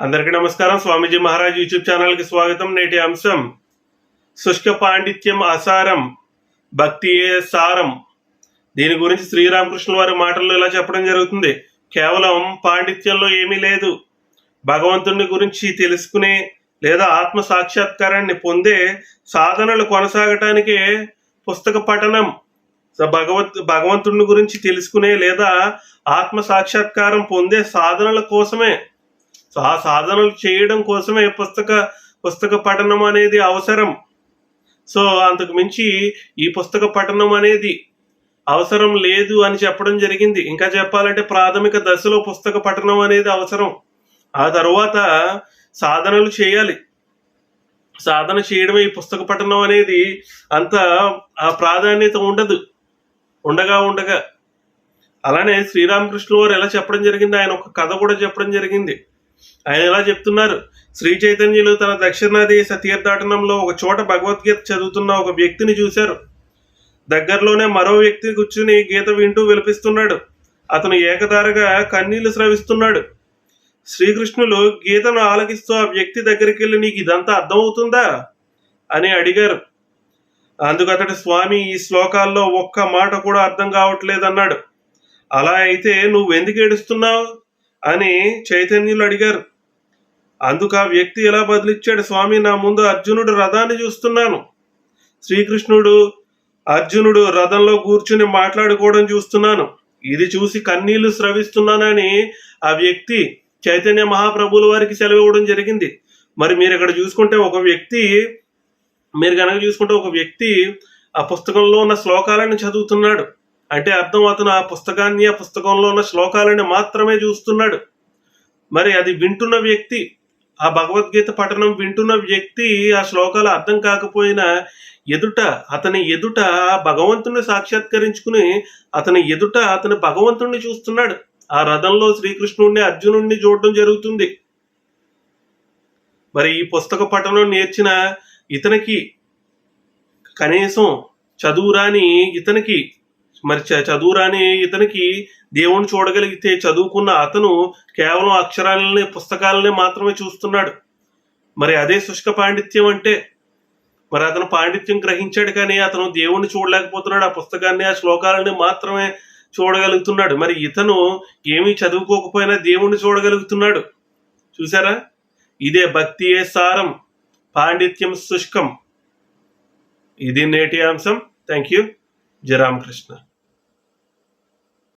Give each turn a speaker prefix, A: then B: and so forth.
A: అందరికీ నమస్కారం. స్వామీజీ మహారాజ్ యూట్యూబ్ ఛానల్కి స్వాగతం. నేటి అంశం శుష్క పాండిత్యం అసారం భక్తియే సారం. దీని గురించి శ్రీరామకృష్ణుల వారి మాటల్లో ఇలా చెప్పడం జరుగుతుంది. కేవలం పాండిత్యంలో ఏమీ లేదు. భగవంతుని గురించి తెలుసుకునే లేదా ఆత్మ సాక్షాత్కారాన్ని పొందే సాధనలు కొనసాగటానికే పుస్తక పఠనం. భగవత్ భగవంతుని గురించి తెలుసుకునే లేదా ఆత్మ సాక్షాత్కారం పొందే సాధనల కోసమే సో ఆ సాధనలు చేయడం కోసమే పుస్తక పుస్తక పఠనం అనేది అవసరం. సో అంతకు మించి ఈ పుస్తక పఠనం అనేది అవసరం లేదు అని చెప్పడం జరిగింది. ఇంకా చెప్పాలంటే ప్రాథమిక దశలో పుస్తక పఠనం అనేది అవసరం. ఆ తర్వాత సాధనలు చేయాలి. సాధన చేయడమే ఈ పుస్తక పఠనం అనేది అంత ఆ ప్రాధాన్యత ఉండదు. ఉండగా ఉండగా. అలానే శ్రీరామకృష్ణ వారు ఎలా చెప్పడం జరిగింది? ఆయన ఒక కథ కూడా చెప్పడం జరిగింది. ఆయన ఎలా చెప్తున్నారు? శ్రీ చైతన్యులు తన దక్షిణాది తీర్థాటనంలో ఒక చోట భగవద్గీత చదువుతున్న ఒక వ్యక్తిని చూశారు. దగ్గరలోనే మరో వ్యక్తి కూర్చుని గీత వింటూ విలపిస్తున్నాడు. అతను ఏకధారగా కన్నీళ్ళు స్రవిస్తున్నాడు. శ్రీకృష్ణులు గీతను ఆలకిస్తూ ఆ వ్యక్తి దగ్గరికి వెళ్ళి నీకు ఇదంతా అర్థమవుతుందా? అని అడిగారు. అందుకు అతడి స్వామి ఈ శ్లోకాల్లో ఒక్క మాట కూడా అర్థం కావట్లేదన్నాడు. అలా అయితే నువ్వు ఎందుకు ఏడుస్తున్నావు? అని చైతన్యులు అడిగారు. అందుకు ఆ వ్యక్తి ఎలా బదిలిచ్చాడు? స్వామి నా ముందు అర్జునుడు రథాన్ని చూస్తున్నాను. శ్రీకృష్ణుడు అర్జునుడు రథంలో కూర్చుని మాట్లాడుకోవడం చూస్తున్నాను. ఇది చూసి కన్నీళ్ళు స్రవిస్తున్నానని ఆ వ్యక్తి చైతన్య మహాప్రభుల వారికి సెలవు ఇవ్వడం జరిగింది. మరి మీరు ఇక్కడ చూసుకుంటే ఒక వ్యక్తి మీరు కనుక చూసుకుంటే ఒక వ్యక్తి ఆ పుస్తకంలో ఉన్న శ్లోకాలను చదువుతున్నాడు. అంటే అర్థం అతను ఆ పుస్తకాన్ని ఆ పుస్తకంలో ఉన్న శ్లోకాలని మాత్రమే చూస్తున్నాడు. మరి అది వింటున్న వ్యక్తి ఆ భగవద్గీత పఠనం వింటున్న వ్యక్తి ఆ శ్లోకాలు అర్థం కాకపోయినా ఎదుట అతని ఎదుట భగవంతుణ్ణి భగవంతుని సాక్షాత్కరించుకుని అతని ఎదుట అతని భగవంతుణ్ణి చూస్తున్నాడు. ఆ రథంలో శ్రీకృష్ణుడిని అర్జునుడిని చూడడం జరుగుతుంది. మరి ఈ పుస్తక పఠనం నేర్చిన ఇతనికి కనీసం చదువురాని ఇతనికి మరి చ- చదువురాని ఇతనికి దేవుణ్ణి చూడగలిగితే చదువుకున్న అతను కేవలం అక్షరాలని పుస్తకాలనే మాత్రమే చూస్తున్నాడు. మరి అదే శుష్క పాండిత్యం అంటే? మరి అతను పాండిత్యం గ్రహించాడు కానీ అతను దేవుణ్ణి చూడలేకపోతున్నాడు ఆ పుస్తకాన్ని ఆ శ్లోకాలని మాత్రమే చూడగలుగుతున్నాడు. మరి ఇతను ఏమీ చదువుకోకపోయినా దేవుణ్ణి చూడగలుగుతున్నాడు. చూసారా ఇదే భక్తియే సారం పాండిత్యం శుష్కం. ఇది నేటి అంశం. Thank you Jayaramakrishna.